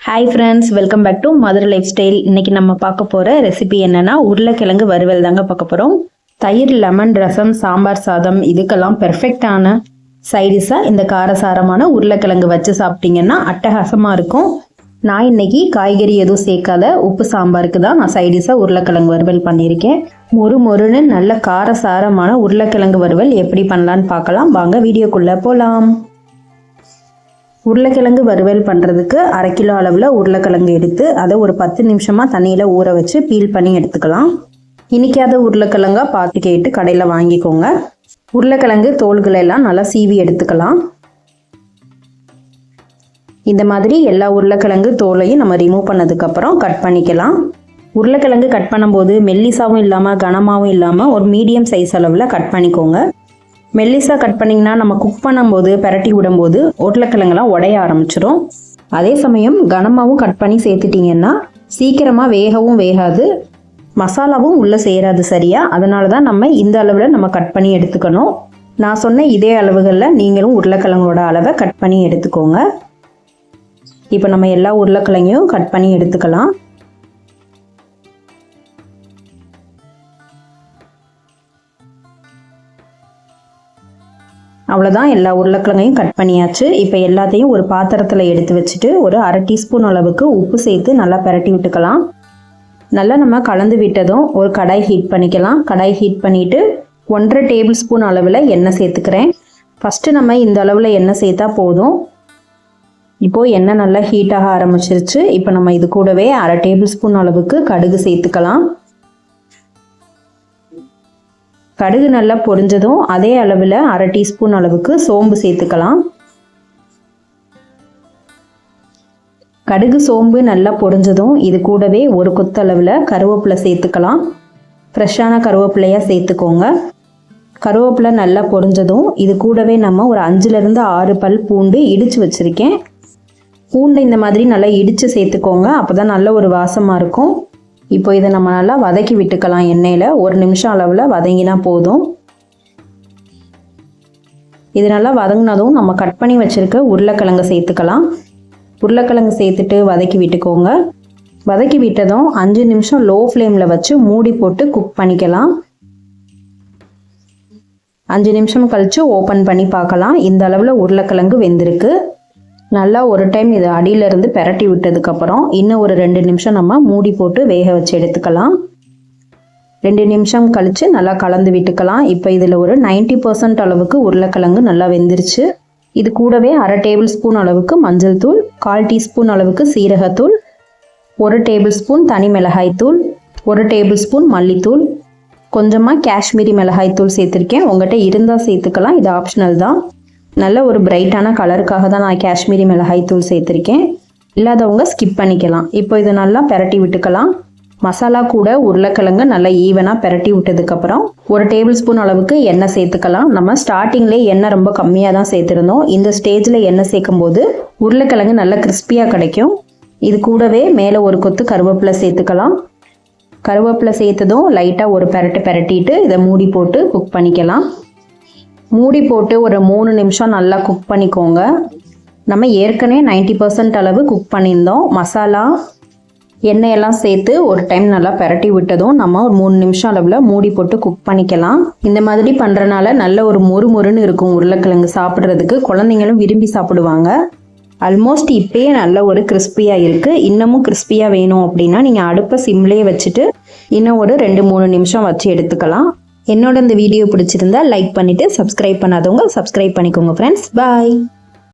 Hi friends welcome back to Madurai lifestyle இன்றைக்கி நம்ம பார்க்க போகிற ரெசிபி என்னென்னா உருளைக்கிழங்கு வறுவல் தாங்க பார்க்க போகிறோம் தயிர் லெமன் ரசம் சாம்பார் சாதம் இதுக்கெல்லாம் பெர்ஃபெக்டான சைடிஷாக இந்த காரசாரமான உருளைக்கிழங்கு வச்சு சாப்பிட்டீங்கன்னா அட்டகாசமாக இருக்கும். நான் இன்னைக்கு காய்கறி எதுவும் சேர்க்காத உப்பு சாம்பாருக்கு தான் நான் சைடிஷாக உருளைக்கிழங்கு வறுவல் பண்ணியிருக்கேன். மொறு மொறுன்னு நல்ல காரசாரமான உருளைக்கிழங்கு வறுவல் எப்படி பண்ணலான்னு பார்க்கலாம். வாங்க வீடியோக்குள்ளே போகலாம் உருளைக்கிழங்கு வறுவல் பண்ணுறதுக்கு அரை கிலோ அளவில் உருளைக்கிழங்கு எடுத்து அதை ஒரு பத்து நிமிஷமாக தண்ணியில் ஊற வச்சு பீல் பண்ணி எடுத்துக்கலாம். இனிக்காத உருளைக்கிழங்கா பார்த்து கேட்டு கடையில் வாங்கிக்கோங்க. உருளைக்கிழங்கு தோள்களெல்லாம் நல்லா சீவி எடுத்துக்கலாம். இந்த மாதிரி எல்லா உருளைக்கிழங்கு தோலையும் நம்ம ரிமூவ் பண்ணதுக்கப்புறம் கட் பண்ணிக்கலாம். உருளைக்கிழங்கு கட் பண்ணும்போது மெல்லிசாவும் இல்லாமல் கனமாகவும் இல்லாமல் ஒரு மீடியம் சைஸ் அளவில் கட் பண்ணிக்கோங்க. மெல்லிசாக கட் பண்ணிங்கன்னா நம்ம குக் பண்ணும்போது பரட்டி விடும்போது உருளைக்கிழங்கெல்லாம் உடைய ஆரம்பிச்சிடும் அதே சமயம் கனமாகவும் கட் பண்ணி சேர்த்துட்டிங்கன்னா சீக்கிரமாக வேகவும் வேகாது. மசாலாவும் உள்ளே சேராது சரியா? அதனால தான் நம்ம இந்த அளவில் நம்ம கட் பண்ணி எடுத்துக்கணும். நான் சொன்ன இதே அளவுகளில் நீங்களும் உருளைக்கிழங்கோட அளவை கட் பண்ணி எடுத்துக்கோங்க. இப்போ நம்ம எல்லா உருளைக்கிழங்கையும் கட் பண்ணி எடுத்துக்கலாம். அவ்வளோதான் எல்லா உருளைக்கிழங்கையும் கட் பண்ணியாச்சு. இப்போ எல்லாத்தையும் ஒரு பாத்திரத்தில் எடுத்து வச்சுட்டு ஒரு அரை டீஸ்பூன் அளவுக்கு உப்பு சேர்த்து நல்லா பரட்டி விட்டுக்கலாம். நல்லா நம்ம கலந்து விட்டதும் ஒரு கடாய் ஹீட் பண்ணிக்கலாம். கடாய் ஹீட் பண்ணிவிட்டு ஒன்றரை டேபிள் ஸ்பூன் அளவில் எண்ணெய் சேர்த்துக்கிறேன். ஃபஸ்ட்டு நம்ம இந்த அளவில் எண்ணெய் சேர்த்தா போதும். இப்போது எண்ணெய் நல்லா ஹீட்டாக ஆரம்பிச்சிருச்சு. இப்போ நம்ம இது கூடவே அரை டேபிள் ஸ்பூன் அளவுக்கு கடுகு சேர்த்துக்கலாம். கடுகு நல்லா பொரிஞ்சதும் அதே அளவில் அரை டீஸ்பூன் அளவுக்கு சோம்பு சேர்த்துக்கலாம். கடுகு சோம்பு நல்லா பொரிஞ்சதும் இது கூடவே ஒரு கொத்தளவில் கருவேப்பிலை சேர்த்துக்கலாம். ஃப்ரெஷ்ஷான கருவேப்பிலையாக சேர்த்துக்கோங்க. கருவேப்பிலை நல்லா பொரிஞ்சதும் இது கூடவே நம்ம ஒரு அஞ்சுலேருந்து ஆறு பல் பூண்டு இடித்து வச்சுருக்கேன். பூண்டை இந்த மாதிரி நல்லா இடித்து சேர்த்துக்கோங்க. அப்போ தான் நல்ல ஒரு வாசமாக இருக்கும். இப்போ இதை நம்ம நல்லா வதக்கி விட்டுக்கலாம் எண்ணெயில். ஒரு நிமிஷம் அளவில் வதங்கினா போதும். இது நல்லா வதங்கினதும் நம்ம கட் பண்ணி வச்சுருக்க உருளைக்கிழங்கு சேர்த்துக்கலாம். உருளைக்கிழங்கு சேர்த்துட்டு வதக்கி விட்டுக்கோங்க. வதக்கி விட்டதும் அஞ்சு நிமிஷம் லோ ஃப்ளேமில் வச்சு மூடி போட்டு குக் பண்ணிக்கலாம். அஞ்சு நிமிஷம் கழித்து ஓப்பன் பண்ணி பார்க்கலாம். இந்த அளவில் உருளைக்கிழங்கு வெந்திருக்கு. நல்லா ஒரு டைம் இது அடியிலேருந்து பெரட்டி விட்டதுக்கப்புறம் இன்னும் ஒரு ரெண்டு நிமிஷம் நம்ம மூடி போட்டு வேக வச்சு எடுத்துக்கலாம். ரெண்டு நிமிஷம் கழித்து நல்லா கலந்து விட்டுக்கலாம். இப்போ இதில் ஒரு நைன்டி பர்சன்ட் அளவுக்கு உருளைக்கிழங்கு நல்லா வெந்துருச்சு. இது கூடவே அரை டேபிள் ஸ்பூன் அளவுக்கு மஞ்சள் தூள் கால் டீஸ்பூன் அளவுக்கு சீரகத்தூள் ஒரு டேபிள் ஸ்பூன் தனி மிளகாய் தூள் ஒரு டேபிள் ஸ்பூன் மல்லித்தூள். கொஞ்சமாக காஷ்மீரி மிளகாய் தூள் சேர்த்துருக்கேன். உங்கள்கிட்ட இருந்தால் சேர்த்துக்கலாம். இது ஆப்ஷனல் தான். நல்ல ஒரு பிரைட்டான கலருக்காக தான் நான் காஷ்மீரி மிளகாய் தூள் சேர்த்துருக்கேன். இல்லாதவங்க ஸ்கிப் பண்ணிக்கலாம். இப்போ இதை நல்லா பெரட்டி விட்டுக்கலாம். மசாலா கூட உருளைக்கிழங்கு நல்லா ஈவனாக பெரட்டி விட்டதுக்கப்புறம் ஒரு டேபிள் ஸ்பூன் அளவுக்கு எண்ணெய் சேர்த்துக்கலாம். நம்ம ஸ்டார்டிங்லேயே எண்ணெய் ரொம்ப கம்மியாக தான் சேர்த்துருந்தோம். இந்த ஸ்டேஜில் எண்ணெய் சேர்க்கும் போது உருளைக்கிழங்கு நல்லா கிறிஸ்பியாக கிடைக்கும். இது கூடவே மேலே ஒரு கொத்து கருவேப்பிலை சேர்த்துக்கலாம். கருவேப்பிலை சேர்த்ததும் லைட்டாக ஒரு பெரட்டு பெரட்டிட்டு இதை மூடி போட்டு குக் பண்ணிக்கலாம். மூடி போட்டு ஒரு மூணு நிமிஷம் நல்லா குக் பண்ணிக்கோங்க. நம்ம ஏற்கனவே நைன்டி பர்சன்ட் அளவு குக் பண்ணியிருந்தோம். மசாலா எண்ணெயெல்லாம் சேர்த்து ஒரு டைம் நல்லா பரட்டி விட்டதும் நம்ம ஒரு மூணு நிமிஷம் அளவில் மூடி போட்டு குக் பண்ணிக்கலாம். இந்த மாதிரி பண்ணுறனால நல்ல ஒரு மொறு மொறுன்னு இருக்கும் உருளைக்கிழங்கு சாப்பிட்றதுக்கு. குழந்தைங்களும் விரும்பி சாப்பிடுவாங்க. ஆல்மோஸ்ட் இப்பயே நல்ல ஒரு கிறிஸ்பியாக இருக்குது இன்னமும் கிறிஸ்பியாக வேணும் அப்படின்னா நீங்கள் அடுப்பை சிம்லேயே வச்சுட்டு இன்னும் ஒரு ரெண்டு மூணு நிமிஷம் வச்சு எடுத்துக்கலாம். என்னோட இந்த வீடியோ பிடிச்சிருந்தா லைக் பண்ணிவிட்டு சப்ஸ்கிரைப் பண்ணாதவங்க சப்ஸ்கிரைப் பண்ணிக்கோங்க ஃப்ரெண்ட்ஸ் பாய்